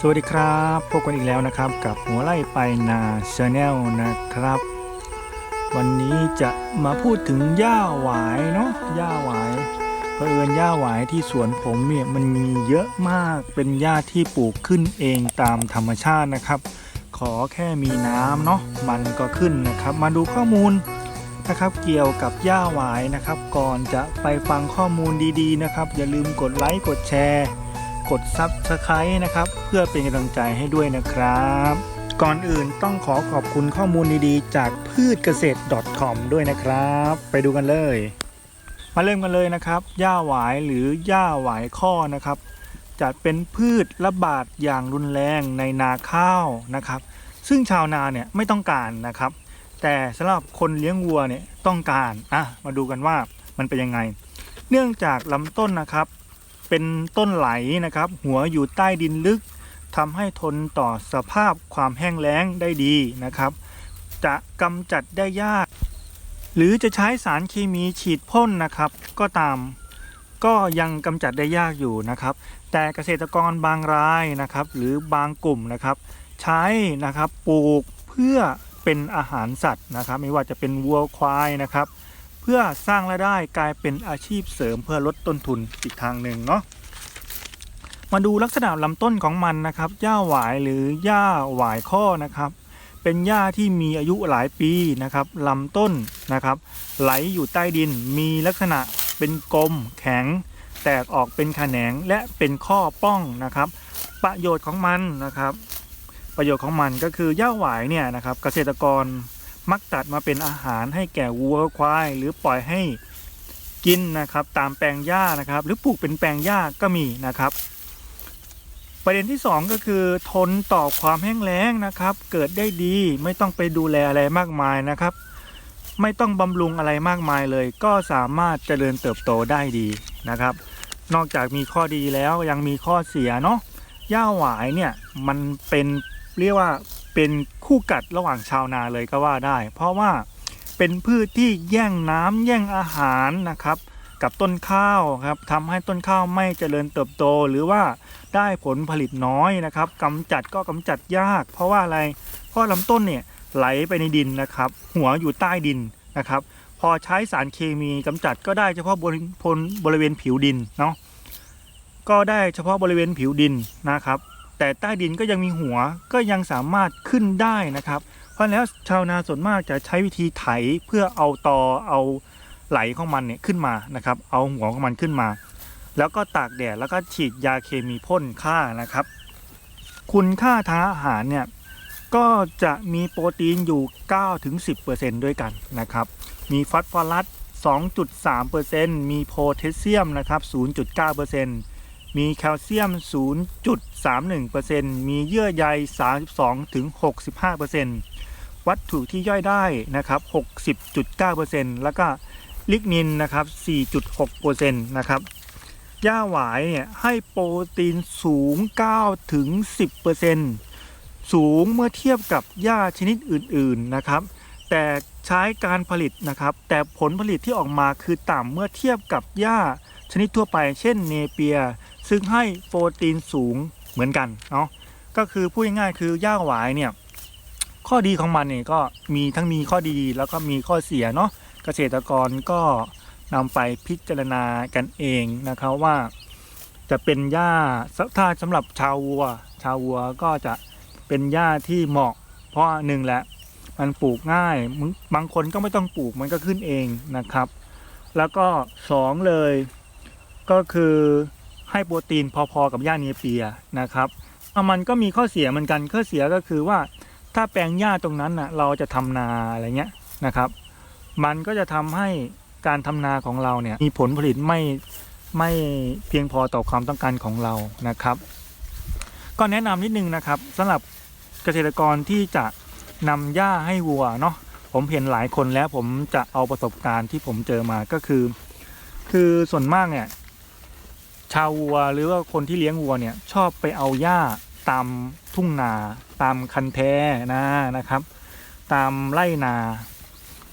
สวัสดีครับพบกันอีกแล้วนะครับกับหัวไล่ไปนาชาแนลนะครับ วันนี้จะมาพูดถึงหญ้าหวายเนาะหญ้าหวายเผอิญหญ้าหวายที่สวนผมเนี่ยมันมีเยอะมากเป็นหญ้าที่ปลูกขึ้นเองตามธรรมชาตินะครับ ขอแค่มีน้ำเนาะมันก็ขึ้นนะครับ มาดูข้อมูลนะครับเกี่ยวกับหญ้าหวายนะครับ ก่อนจะไปฟังข้อมูลดีๆนะครับ อย่าลืมกดไลค์กดแชร์ กดซับสไครต์นะครับ เพื่อเป็นกำลังใจให้ด้วยนะครับ ก่อนอื่นต้องขอขอบคุณข้อมูลดีๆ จากพืชเกษตร .com ด้วยนะครับ ไปดูกันเลย มาเริ่มกันเลยนะครับหญ้าหวายหรือหญ้าหวายข้อนะครับจะเป็นพืชระบาดอย่างรุนแรงในนาข้าวนะครับ ซึ่งชาวนาเนี่ยไม่ต้องการนะครับ แต่สำหรับคนเลี้ยงวัวเนี่ยต้องการอะมาดูกันว่ามันเป็นยังไง เนื่องจากลำต้นนะครับ เป็นต้นไหลนะครับ หัวอยู่ใต้ดินลึกทำให้ทนต่อสภาพความแห้งแล้งได้ดีนะครับ จะกำจัดได้ยาก หรือจะใช้สารเคมีฉีดพ่นนะครับ ก็ตาม ก็ยังกำจัดได้ยากอยู่นะครับ แต่เกษตรกรบางรายนะครับ หรือบางกลุ่มนะครับ ใช้นะครับปลูกเพื่อเป็นอาหารสัตว์นะครับ ไม่ว่าจะเป็นวัวควายนะครับ พื่อสร้างรายได้กลายเป็นอาชีพเสริมเพื่อลดต้นทุนอีกทางหนึ่งเนาะมาดูลักษณะลำต้นของมันนะครับหญ้าหวายหรือหญ้าหวายข้อนะครับ เป็นหญ้าที่มีอายุหลายปีนะครับลำต้นนะครับ ไหลอยู่ใต้ดินมีลักษณะเป็นกลมแข็ง แตกออกเป็นแขนงและเป็นข้อป้องนะครับ ประโยชน์ของมันนะครับ ประโยชน์ของมันก็คือหญ้าหวายเนี่ยนะครับ เกษตรกร มักตัดมาเป็นอาหารให้แก่วัวควาย หรือปล่อยให้กินนะครับ ตามแปลงหญ้านะครับ หรือปลูกเป็นแปลงหญ้าก็มีนะครับ ประเด็นที่ 2 ก็คือทนต่อความแห้งแล้งนะครับ เกิดได้ดีไม่ต้องไปดูแลอะไรมากมายนะครับ ไม่ต้องบำรุงอะไรมากมายเลย ก็สามารถเจริญเติบโตได้ดีนะครับ นอกจากมีข้อดีแล้วยังมีข้อเสียเนาะหญ้าหวายเนี่ยมันเป็นเรียกว่า เป็นคู่กัดระหว่างชาวนาเลยก็ว่าได้ เพราะว่าเป็นพืชที่แย่งน้ำแย่งอาหารนะครับ กับต้นข้าวครับทำให้ต้นข้าวไม่เจริญเติบโตหรือว่าได้ผลผลิตน้อยนะครับกำจัดก็กำจัดยาก เพราะว่าอะไรเพราะลำต้นเนี่ยไหลไปในดินนะครับ หัวอยู่ใต้ดินนะครับ พอใช้สารเคมีกำจัดก็ได้เฉพาะบริพลบริเวณผิวดินเนาะก็ได้เฉพาะบริเวณผิวดินนะครับ แต่ใต้ดินก็ยังมีหัวก็ยังสามารถขึ้นได้นะครับ เพราะแล้วชาวนาส่วนมากจะใช้วิธีไถเพื่อเอาตอเอาไหลของมันเนี่ยขึ้นมานะครับ เอาหัวของมันขึ้นมา แล้วก็ตากแดดแล้วก็ฉีดยาเคมีพ่นฆ่านะครับ คุณค่าทางอาหารเนี่ยก็จะมีโปรตีนอยู่ 9-10%ด้วยกันนะครับ มีฟอสฟอรัส 2.3%มีโพแทสเซียมนะครับ 0.9% มีแคลเซียม 0.31%มีเยื่อใย 32-65%วัตถุที่ย่อยได้นะครับ60.9%แล้วก็ลิกนินนะครับ 4.6%นะครับหญ้าหวายเนี่ยให้โปรตีนสูง9-10%สูงเมื่อเทียบกับหญ้าชนิดอื่น ๆ นะครับ แต่ใช้การผลิตนะครับ แต่ผลผลิตที่ออกมาคือต่ำเมื่อเทียบกับหญ้าชนิดทั่วไป เช่นเนเปีย ซึ่งให้โปรตีนสูงเหมือนกันเนาะก็คือพูดง่ายๆคือหญ้าหวายเนี่ยข้อดีของมันเนี่ยก็มีทั้งมีข้อดีแล้วก็มีข้อเสียเนาะเกษตรกรก็นำไปพิจารณากันเองนะครับว่า จะเป็นหญ้าถ้าสำหรับชาววัว ชาววัวก็จะเป็นหญ้าที่เหมาะ เพราะหนึ่งแหละมันปลูกง่ายมึงบางคนก็ไม่ต้องปลูกมันก็ขึ้นเองนะครับ แล้วก็สองเลยก็คือ ให้โปรตีนพอๆกับหญ้าเนเปียนะครับมันก็มีข้อเสียเหมือนกันข้อเสียก็คือว่าถ้าแปลงหญ้าตรงนั้นนะเราจะทำนาอะไรเงี้ยนะครับ มันก็จะทำให้การทำนาของเราเนี่ยมีผลผลิตไม่ไม่เพียงพอต่อความต้องการของเรานะครับ ก็แนะนำนิดนึงนะครับสำหรับเกษตรกรที่จะนำหญ้าให้วัวเนาะผมเห็นหลายคนแล้วผมจะเอาประสบการณ์ที่ผมเจอมาก็คือ คือส่วนมากเนี่ย ชาววัวหรือว่าคนที่เลี้ยงวัวเนี่ยชอบไปเอาหญ้าตามทุ่งนาตามคันแท้นะนะครับ ตามไร่นา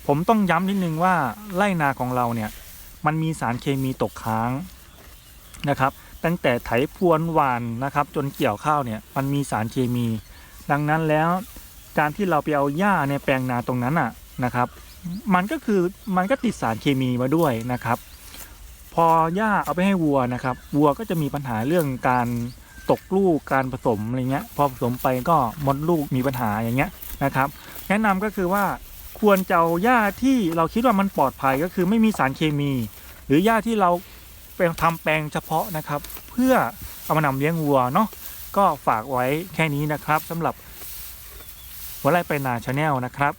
ผมต้องย้ำนิดนึงว่าไร่นาของเราเนี่ยมันมีสารเคมีตกค้างนะครับ ตั้งแต่ไถพรวนหวานนะครับ จนเกี่ยวข้าวเนี่ยมันมีสารเคมี ดังนั้นแล้วการที่เราไปเอาหญ้าในแปลงนาตรงนั้นอะนะครับ มันก็คือมันก็ติดสารเคมีมาด้วยนะครับ พอหญ้าเอาไปให้วัวนะครับวัวก็จะมีปัญหาเรื่องการตกลูกการผสมอะไรเงี้ยพอผสมไปก็มดลูกมีปัญหาอย่างเงี้ยนะครับ แนะนำก็คือว่าควรจะเอาหญ้าที่เราคิดว่ามันปลอดภัยก็คือไม่มีสารเคมี หรือหญ้าที่เราเป็นทำแปลงเฉพาะนะครับ เพื่อเอามานำเลี้ยงวัวเนาะก็ฝากไว้แค่นี้นะครับสำหรับหัวไร่ไปนาชาแนลนะครับ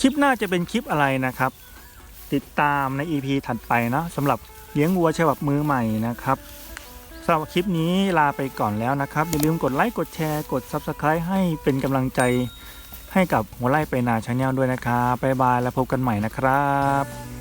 คลิปหน้าจะเป็นคลิปอะไรนะครับ ติดตามใน EP ถัดไปนะสำหรับเลี้ยงวัวฉบับมือใหม่นะครับสำหรับคลิปนี้ลาไปก่อนแล้วนะครับ อย่าลืมกดไลค์กดแชร์กด Subscribe ให้เป็นกำลังใจให้กับหัวไล่ไปนาชาแนลด้วยนะครับบ๊ายบายแล้วพบกันใหม่นะครับ